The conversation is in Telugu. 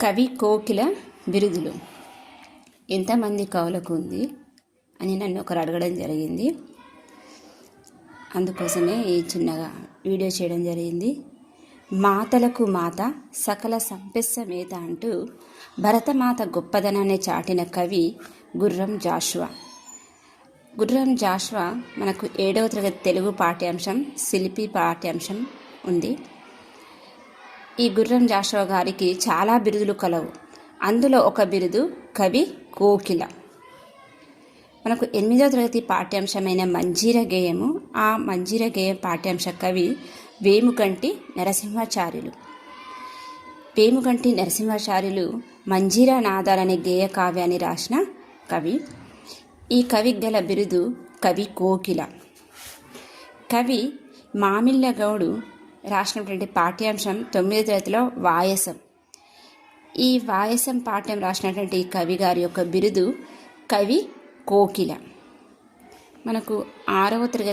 కవి కోకిల బిరుదులు. ఎంతమంది కవులకు ఉంది అని నన్ను ఒకరు అడగడం జరిగింది. అందుకోసమే ఈ చిన్నగా వీడియో చేయడం జరిగింది. మాతలకు మాత సకల సంపెస్స మేత అంటూ భరతమాత గొప్పదనాన్ని చాటిన కవి గుర్రం జాషువా. గుర్రం జాషువా మనకు ఏడవ తరగతి తెలుగు పాఠ్యాంశం శిల్పి పాఠ్యాంశం ఉంది. ఈ గుర్రం జాషువా గారికి చాలా బిరుదులు కలవు. అందులో ఒక బిరుదు కవి కోకిల. మనకు ఎనిమిదవ తరగతి పాఠ్యాంశమైన మంజీర గేయము ఆ మంజీర గేయం పాఠ్యాంశ కవి వేముకంటి నరసింహాచార్యులు. వేముకంటి నరసింహాచార్యులు మంజీరా నాదాలనే గేయ కావ్యాన్ని రాసిన కవి. ఈ కవి గల బిరుదు కవి కోకిల. కవి మామిళ్ళ గౌడు రాసినటువంటి పాఠ్యాంశం తొమ్మిదో తరగతిలో వాయసం. ఈ వాయసం పాఠ్యం రాసినటువంటి కవి గారి యొక్క బిరుదు కవి కోకిల. మనకు ఆరవ తరగతి